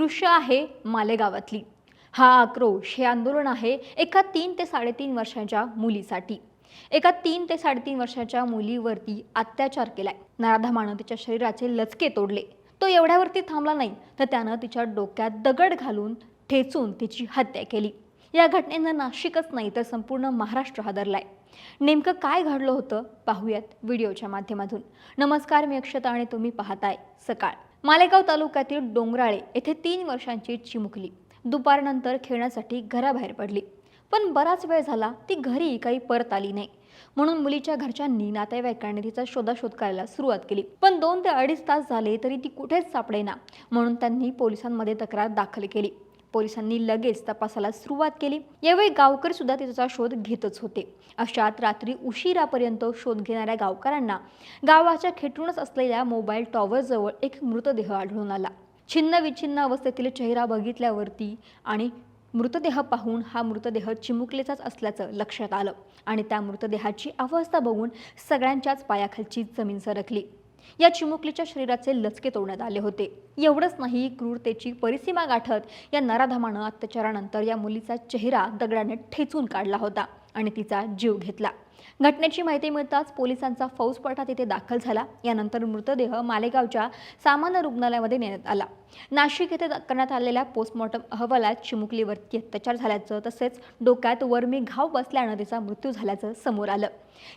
दृश्य आहे मालेगावातली. हा आक्रोश हे आंदोलन आहे एका तीन ते साडेतीन वर्षाच्या मुलीसाठी. एका तीन ते साडेतीन वर्षाच्या मुलीवरती अत्याचार केलाय. नराधमानं तिच्या शरीराचे लचके तोडले. तो एवढ्यावरती थांबला नाही तर त्यानं तिच्या डोक्यात दगड घालून ठेचून तिची हत्या केली. या घटनेनं नाशिकच नाही तर संपूर्ण महाराष्ट्र हादरलाय. नेमकं काय घडलं होतं पाहूयात व्हिडिओच्या माध्यमातून. नमस्कार मी अक्षता आणि तुम्ही पाहताय सकाळ. मालेगाव तालुक्यातील डोंगराळे येथे तीन वर्षांची चिमुकली. दुपारनंतर खेळण्यासाठी घराबाहेर पडली. पण बराच वेळ झाला ती घरी काही परत आली नाही. म्हणून मुलीच्या घरच्यांनी नातेवाईकांनी तिचा शोधाशोध करायला सुरुवात केली. पण दोन ते अडीच तास झाले तरी ती कुठेच सापडेना. म्हणून त्यांनी पोलिसांमध्ये तक्रार दाखल केली. पोलिसांनी लगेच तपासाला सुरुवात केली. यावेळी गावकर सुद्धा तिचा शोध घेतच होते. अशात रात्री उशिरापर्यंत शोध घेणाऱ्या गावकऱ्यांना गावाच्या खेटूनच असलेल्या मोबाईल टॉवरजवळ एक मृतदेह आढळून आला. छिन्न विछिन्न अवस्थेतील चेहरा बघितल्यावरती आणि मृतदेह पाहून हा मृतदेह चिमुकलेचाच असल्याचं लक्षात आलं आणि त्या मृतदेहाची अवस्था बघून सगळ्यांच्याच पायाखालची जमीन सरकली. या चिमुकलीच्या शरीराचे लचके तोडण्यात आले होते. एवढंच नाही क्रूरतेची परिसीमा गाठत या नराधमानं अत्याचारानंतर या मुलीचा चेहरा दगडाने ठेचून काढला होता आणि तिचा जीव घेतला. घटनेची माहिती मिळताच पोलिसांचा फौजपटा तिथे दाखल झाला. यानंतर मृतदेह मालेगावच्या सामान्य रुग्णालयामध्ये नेण्यात आला. नाशिक येथे करण्यात आलेल्या पोस्टमॉर्टम अहवालात चिमुकलीवरती अत्याचार झाल्याचं तसेच डोक्यात वर्मी घाव बसल्यानं तिचा मृत्यू झाल्याचं समोर आलं.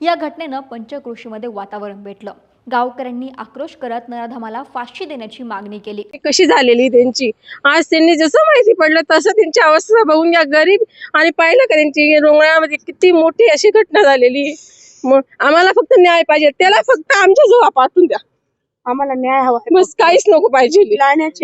या घटनेनं पंचकृषीमध्ये वातावरण पेटलं. गावकऱ्यांनी आक्रोश करत नराधमाला फाशी देण्याची मागणी केली. कशी झालेली त्यांची? आज त्यांनी जसं माहिती पडलं तसं त्यांची अवस्था बघून या गरीब आणि पाहिलं का त्यांची? रोंगळ्यामध्ये किती मोठी अशी घटना झालेली मग आम्हाला फक्त न्याय पाहिजे. त्याला फक्त आमच्या जवळ पाठवून द्या. आम्हाला न्याय हवा. बस काहीच नको पाहिजे.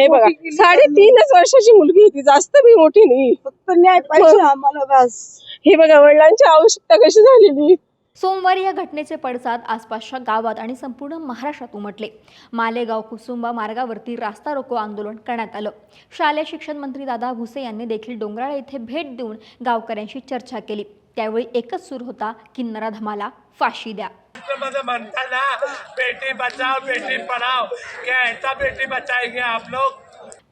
हे बघा. साडेतीनच वर्षाची मुलगी होती. जास्त बी मोठी नाही. फक्त न्याय पाहिजे आम्हाला बस. हे बघा वडिलांची आवश्यकता कशी झालेली? सोमवारी या घटनेचे पडसाद आसपासच्या गावात आणि संपूर्ण महाराष्ट्रात उमटले. मालेगाव कुसुंबा मार्गावरती रास्ता रोको आंदोलन करण्यात आलं. शालेय शिक्षण मंत्री दादा भुसे यांनी देखील डोंगराळा येथे भेट देऊन गावकऱ्यांशी चर्चा केली. त्यावेळी एकच सूर होता की नराधमाला फाशी द्या. मध्ये म्हणता ना बेटी बचाओ बेटी पढ़ाओ. क्या ऐसा बेटी बचाएंगे आप लोग.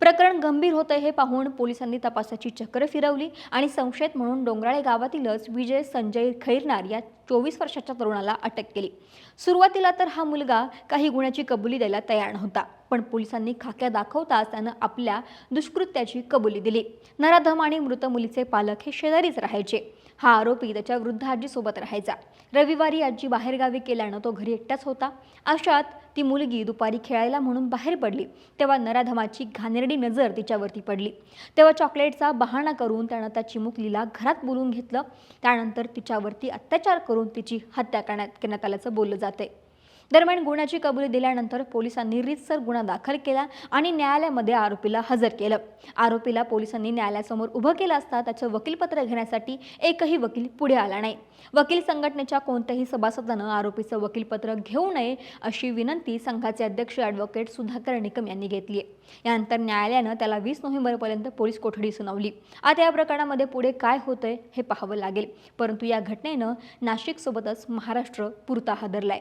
प्रकरण गंभीर होतं हे पाहून पोलिसांनी तपासाची चक्र फिरवली आणि संशयित म्हणून डोंगराळे गावातीलच विजय संजय खैरनार या चोवीस वर्षाच्या तरुणाला अटक केली. सुरुवातीला तर हा मुलगा काही गुन्ह्याची कबुली द्यायला तयार नव्हता. पण पोलिसांनी खाक्या दाखवताच त्यानं आपल्या दुष्कृत्याची कबुली दिली. नराधम आणि मृत मुलीचे पालक हे शेजारीच राहायचे. हा आरोपी त्याच्या वृद्ध आजीसोबत राहायचा. रविवारी आजी बाहेरगावी केल्यानं तो घरी एकटाच होता. अशात ती मुलगी दुपारी खेळायला म्हणून बाहेर पडली. तेव्हा नराधमाची घाणेरडी नजर तिच्यावरती पडली. तेव्हा चॉकलेटचा बहाणा करून त्यानं त्या चिमुकलीला घरात बोलून घेतलं. त्यानंतर तिच्यावरती अत्याचार करून तिची हत्या करण्यात करण्यात आल्याचं बोललं जाते दरम्यान गुन्ह्याची कबुली दिल्यानंतर पोलिसांनी रीतसर गुन्हा दाखल केला आणि न्यायालयामध्ये आरोपीला हजर केलं. आरोपीला पोलिसांनी न्यायालयासमोर उभं केलं असता त्याचं वकीलपत्र घेण्यासाठी एकही वकील पुढे आला नाही. वकील संघटनेच्या कोणत्याही सभासदानं आरोपीचं वकीलपत्र घेऊ नये अशी विनंती संघाचे अध्यक्ष ॲडव्होकेट सुधाकर निकम यांनी घेतली आहे. यानंतर न्यायालयानं त्याला वीस नोव्हेंबरपर्यंत पोलीस कोठडी सुनावली. आता या प्रकरणामध्ये पुढे काय होतंय हे पाहावं लागेल. परंतु या घटनेनं नाशिकसोबतच महाराष्ट्र पुरता हादरलाय.